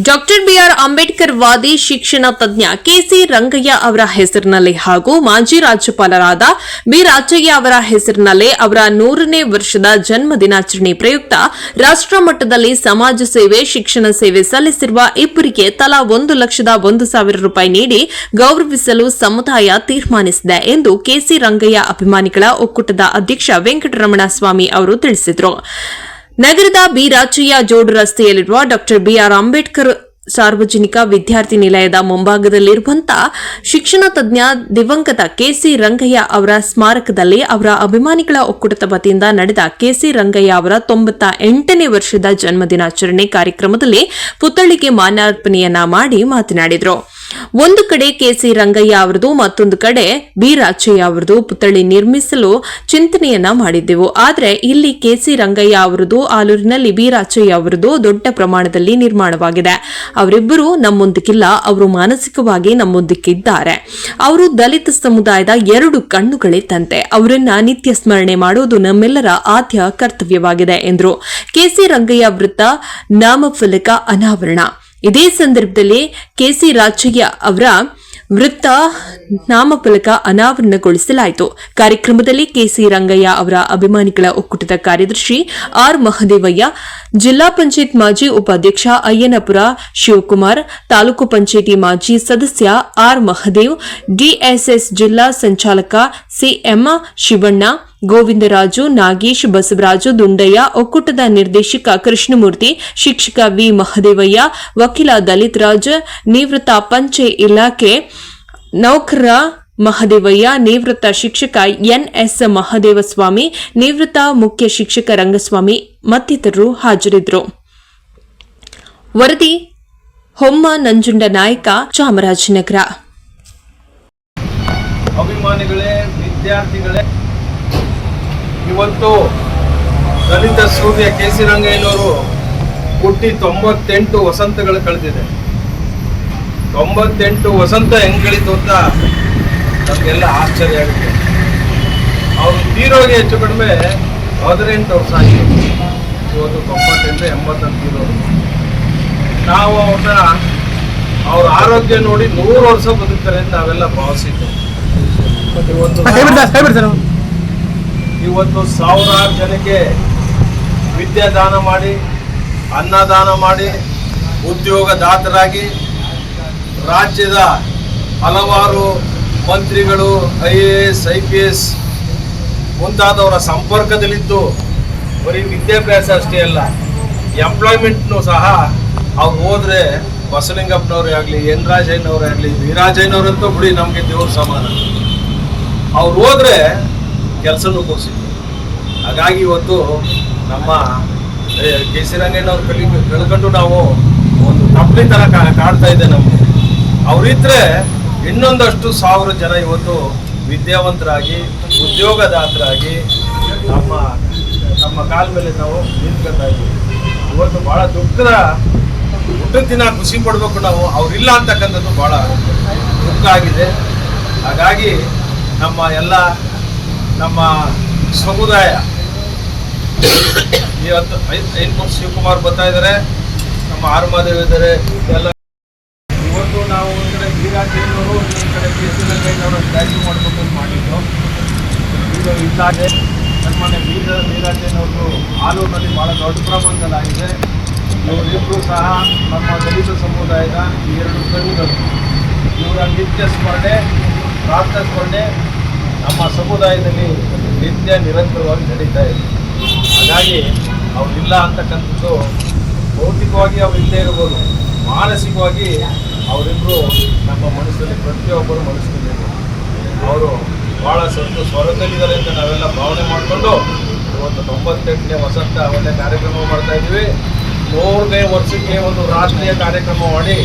Doctor B R Ambedkar ವಾದಿ ಶಿಕ್ಷಣ ತಜ್ಞ ಕೆಸಿ ರಂಗಯ್ಯ ಅವರ ಹೆಸರಿನಲ್ಲಿ ಹಾಗೂ ಮಾಜಿ ರಾಜ್ಯಪಾಲರಾದ ಬಿ ರಾಜಯ್ಯ ಅವರ ಹೆಸರಿನಲ್ಲಿ ಅವರ ನೂರನೇ ವರ್ಷದ ಜನ್ಮ ದಿನಾಚರಣೆ ಪ್ರಯುಕ್ತ ರಾಷ್ಟ್ರಮಟ್ಟದಲ್ಲಿ ಸಮಾಜ ಸೇವೆ ಶಿಕ್ಷಣ ಸೇವೆ ಸಲ್ಲಿಸಿರುವ ಇಬ್ಬರಿಗೆ ತಲಾ ಒಂದು ಲಕ್ಷದ ಒಂದು ಸಾವಿರ ರೂಪಾಯಿ ನೀಡಿ ಗೌರವಿಸಲು ಸಮುದಾಯ ತೀರ್ಮಾನಿಸಿದೆ ಎಂದು ಕೆಸಿ ರಂಗಯ್ಯ ಅಭಿಮಾನಿಗಳ ಒಕ್ಕೂಟದ ಅಧ್ಯಕ್ಷ ವೆಂಕಟರಮಣ ಸ್ವಾಮಿ ಅವರು ತಿಳಿಸಿದರು ನಗರದ ಬಿ ರಾಚಯ್ಯ ಜೋಡು ರಸ್ತೆಯಲ್ಲಿರುವ ಡಾಕ್ಟರ್ ಬಿಆರ್ ಅಂಬೇಡ್ಕರ್ ಸಾರ್ವಜನಿಕ ವಿದ್ಯಾರ್ಥಿ ನಿಲಯದ ಮುಂಭಾಗದಲ್ಲಿರುವಂತಹ ಶಿಕ್ಷಣ ತಜ್ಞ ದಿವಂಗತ ಕೆಸಿ ರಂಗಯ್ಯ ಅವರ ಸ್ಮಾರಕದಲ್ಲಿ ಅವರ ಅಭಿಮಾನಿಗಳ ಒಕ್ಕೂಟದ ವತಿಯಿಂದ ನಡೆದ ಕೆಸಿ ರಂಗಯ್ಯ ಅವರ ತೊಂಬತ್ತ ಎಂಟನೇ ವರ್ಷದ ಜನ್ಮದಿನಾಚರಣೆ ಕಾರ್ಯಕ್ರಮದಲ್ಲಿ ಪುತ್ಥಳಿಗೆ ಮಾನಾರ್ಪಣೆಯನ್ನ ಮಾಡಿ ಮಾತನಾಡಿದರು. ಒಂದು ಕಡೆ ಕೆಸಿ ರಂಗಯ್ಯ ಅವರದು, ಮತ್ತೊಂದು ಕಡೆ ಬಿ ರಾಚಯ್ಯ ಅವರದು ಪುತ್ಥಳಿ ನಿರ್ಮಿಸಲು ಚಿಂತನೆಯನ್ನ ಮಾಡಿದ್ದೆವು. ಆದರೆ ಇಲ್ಲಿ ಕೆಸಿ ರಂಗಯ್ಯ ಅವರದು, ಆಲೂರಿನಲ್ಲಿ ಬಿ ರಾಚಯ್ಯ ಅವರದು ದೊಡ್ಡ ಪ್ರಮಾಣದಲ್ಲಿ ನಿರ್ಮಾಣವಾಗಿದೆ. ಅವರಿಬ್ಬರು ನಮ್ಮೊಂದಿಗಿಲ್ಲ, ಅವರು ಮಾನಸಿಕವಾಗಿ ನಮ್ಮೊಂದಿಗಿದ್ದಾರೆ. ಅವರು ದಲಿತ ಸಮುದಾಯದ ಎರಡು ಕಣ್ಣುಗಳಿದ್ದಂತೆ ಅವರನ್ನ ನಿತ್ಯ ಸ್ಮರಣೆ ಮಾಡುವುದು ನಮ್ಮೆಲ್ಲರ ಆದ್ಯ ಕರ್ತವ್ಯವಾಗಿದೆ, ಎಂದರು. ಕೆಸಿ ರಂಗಯ್ಯ ವೃತ್ತ ನಾಮಫಲಕ ಅನಾವರಣ. ಇದೇ ಸಂದರ್ಭದಲ್ಲಿ ಕೆಸಿ ರಾಜಯ್ಯ ಅವರ ವೃತ್ತ ನಾಮಫಲಕ ಅನಾವರಣಗೊಳಿಸಲಾಯಿತು. ಕಾರ್ಯಕ್ರಮದಲ್ಲಿ ಕೆಸಿ ರಂಗಯ್ಯ ಅವರ ಅಭಿಮಾನಿಗಳ ಒಕ್ಕೂಟದ ಕಾರ್ಯದರ್ಶಿ ಆರ್ ಮಹದೇವಯ್ಯ, ಜಿಲ್ಲಾ ಪಂಚಾಯತ್ ಮಾಜಿ ಉಪಾಧ್ಯಕ್ಷ ಅಯ್ಯನಪುರ ಶಿವಕುಮಾರ್, ತಾಲೂಕು ಪಂಚಾಯಿತಿ ಮಾಜಿ ಸದಸ್ಯ ಆರ್ ಮಹದೇವ್, ಡಿಎಸ್ಎಸ್ ಜಿಲ್ಲಾ ಸಂಚಾಲಕ ಸಿಎಂ ಶಿವಣ್ಣ ಗೋವಿಂದರಾಜು, ನಾಗೇಶ್, ಬಸವರಾಜು, ದುಂಡಯ್ಯ, ಒಕ್ಕೂಟದ ನಿರ್ದೇಶಕ ಕೃಷ್ಣಮೂರ್ತಿ, ಶಿಕ್ಷಕ ವಿ. ಮಹದೇವಯ್ಯ, ವಕೀಲ ದಲಿತ್ ರಾಜ್ ನಿವೃತ್ತ ಪಂಚೆ ಇಲಾಖೆ ನೌಕರ ಮಹದೇವಯ್ಯ, ನಿವೃತ್ತ ಶಿಕ್ಷಕ ಎನ್ಎಸ್ ಮಹದೇವಸ್ವಾಮಿ, ನಿವೃತ್ತ ಮುಖ್ಯ ಶಿಕ್ಷಕ ರಂಗಸ್ವಾಮಿ ಮತ್ತಿತರರು ಹಾಜರಿದ್ದರು. ವರದಿ, ಹೊಮ್ಮ ನಂಜುಂಡ ನಾಯಕ, ಚಾಮರಾಜನಗರ. ಅಭಿಮಾನಿಗಳೇ, ವಿದ್ಯಾರ್ಥಿಗಳೇ ಇವತ್ತು ದಲಿತ ಸೂರ್ಯ ಕೆ ಸಿ ರಂಗಯ್ಯನವರು ಹುಟ್ಟಿ ತೊಂಬತ್ತೆಂಟು ವಸಂತಗಳು ಕಳೆದಿದೆ. ತೊಂಬತ್ತೆಂಟು ವಸಂತ ಹೆಂಗ್ ಕಳೀತು ಅಂತ ನಮಗೆಲ್ಲ ಆಶ್ಚರ್ಯ ಆಗುತ್ತೆ. ಅವರು ತೀರೋಗಿ ಹೆಚ್ಚು ಕಡಿಮೆ ಹದಿನೆಂಟು ವರ್ಷ ಆಗಿತ್ತು ಇವತ್ತು ತೊಂಬತ್ತೆಂಟು ಎಂಬತ್ತಂತ ನಾವು ಅವ್ರನ್ನ ಅವ್ರ ಆರೋಗ್ಯ ನೋಡಿ ನೂರು ವರ್ಷ ಬದುಕ್ತಾರೆ ಅಂತ ನಾವೆಲ್ಲ ಭಾವಿಸಿದ್ದು. ಇವತ್ತು ಸಾವಿರಾರು ಜನಕ್ಕೆ ವಿದ್ಯಾದಾನ ಮಾಡಿ, ಅನ್ನದಾನ ಮಾಡಿ ಉದ್ಯೋಗದಾತರಾಗಿ ರಾಜ್ಯದ ಹಲವಾರು ಮಂತ್ರಿಗಳು, I A S, I P S ಮುಂತಾದವರ ಸಂಪರ್ಕದಲ್ಲಿದ್ದು ಬರೀ ವಿದ್ಯಾಭ್ಯಾಸ ಅಷ್ಟೇ ಅಲ್ಲ, ಎಂಪ್ಲಾಯ್ಮೆಂಟ್ನು ಸಹ ಅವ್ರು ಹೋದರೆ ಬಸಲಿಂಗಪ್ಪನವ್ರೇ ಆಗಲಿ ಎನ್ ರಾಜಯ್ಯನವರೇ ಆಗಲಿ, ವೀರಾಜಯ್ಯನವರಂತೂ ಬಿಡಿ ನಮಗೆ ದೇವ್ರ ಸಮಾನ. ಅವ್ರು ಹೋದ್ರೆ ಕೆಲಸನೂ ಮುಗಿಸಿದ್ವಿ. ಹಾಗಾಗಿ ಇವತ್ತು ನಮ್ಮ ಕೆ ಸಿ ರಂಗಣ್ಣವ್ರು ಕಲಿ, ಕಳ್ಕೊಂಡು ನಾವು ಒಂದು ಕಂಪ್ನಿ ಥರ ಕಾಡ್ತಾ ಇದೆ ನಮಗೆ. ಅವರಿದ್ರೆ ಇನ್ನೊಂದಷ್ಟು ಸಾವಿರ ಜನ ಇವತ್ತು ವಿದ್ಯಾವಂತರಾಗಿ, ಉದ್ಯೋಗದಾತರಾಗಿ ನಮ್ಮ ನಮ್ಮ ಕಾಲ ಮೇಲೆ ನಾವು ನಿಂತ್ಕೊಳ್ತಾ ಇದ್ದೀವಿ. ಇವತ್ತು ಬಹಳ ದುಃಖದ, ಊಟದ ದಿನ ಖುಷಿ ಪಡ್ಬೇಕು ನಾವು. ಅವರಿಲ್ಲ ಅಂತಕ್ಕಂಥದ್ದು ಬಹಳ ದುಃಖ ಆಗಿದೆ. ಹಾಗಾಗಿ ನಮ್ಮ ಎಲ್ಲ ನಮ್ಮ ಸಮುದಾಯ. ಇವತ್ತು ಐನ್ಕೋಟ್ ಶಿವಕುಮಾರ್ ಬರ್ತಾ ಇದ್ದಾರೆ ನಮ್ಮ ಆರು ಇದ್ದಾರೆ ಎಲ್ಲ ಇವತ್ತು ನಾವು ಒಂದು ಕಡೆ ವೀರಾಜಯ್ಯನವರು ಇನ್ನೊಂದು ಕಡೆ ಕೆ ಸಿ ರಂಗಯ್ಯನವರು ಸ್ಟ್ಯಾಚ್ಯೂ ಮಾಡಬೇಕು ಅಂತ ಮಾಡಿದ್ದು ಇದು ಇಲ್ಲಾಗೆ ನಮ್ಮನೆ ವೀರ ವೀರಾಜಯ್ಯನವರು ಆಲೂರಿನಲ್ಲಿ ಬಹಳ ದೊಡ್ಡ ಆಗಿದೆ. ಇವರಿಬ್ಬರು ಸಹ ನಮ್ಮ ದಲಿತ ಸಮುದಾಯದ ಎರಡು ಕವಿಗಳು. ಇವರ ನಿತ್ಯ ಸ್ಮರಣೆ, ಪ್ರಾರ್ಥನೆ ಸ್ಮರಣೆ ನಮ್ಮ ಸಮುದಾಯದಲ್ಲಿ ನಿತ್ಯ ನಿರಂತರವಾಗಿ ನಡೀತಾ ಇದೆ. ಹಾಗಾಗಿ ಅವರಿಲ್ಲ ಅಂತಕ್ಕಂಥದ್ದು ಭೌತಿಕವಾಗಿ ಅವ್ರು ಇಲ್ಲೇ ಇರ್ಬೋದು, ಮಾನಸಿಕವಾಗಿ ಅವರಿಬ್ಬರು ನಮ್ಮ ಮನಸ್ಸಲ್ಲಿ ಪ್ರತಿಯೊಬ್ಬರು ಮನಸ್ಸಿನಲ್ಲಿ ಅವರು ಭಾಳ ಸ್ವಲ್ಪ ಸ್ವರದಲ್ಲಿದ್ದಾರೆ ಅಂತ ನಾವೆಲ್ಲ ಭಾವನೆ ಮಾಡಿಕೊಂಡು ಇವತ್ತು ತೊಂಬತ್ತೆಂಟನೇ ವಸಂತ ಒಳ್ಳೆ ಕಾರ್ಯಕ್ರಮ ಮಾಡ್ತಾ ಇದ್ದೀವಿ. ಮೂರನೇ ವರ್ಷಕ್ಕೆ ಒಂದು ರಾಷ್ಟ್ರೀಯ ಕಾರ್ಯಕ್ರಮ ಮಾಡಿ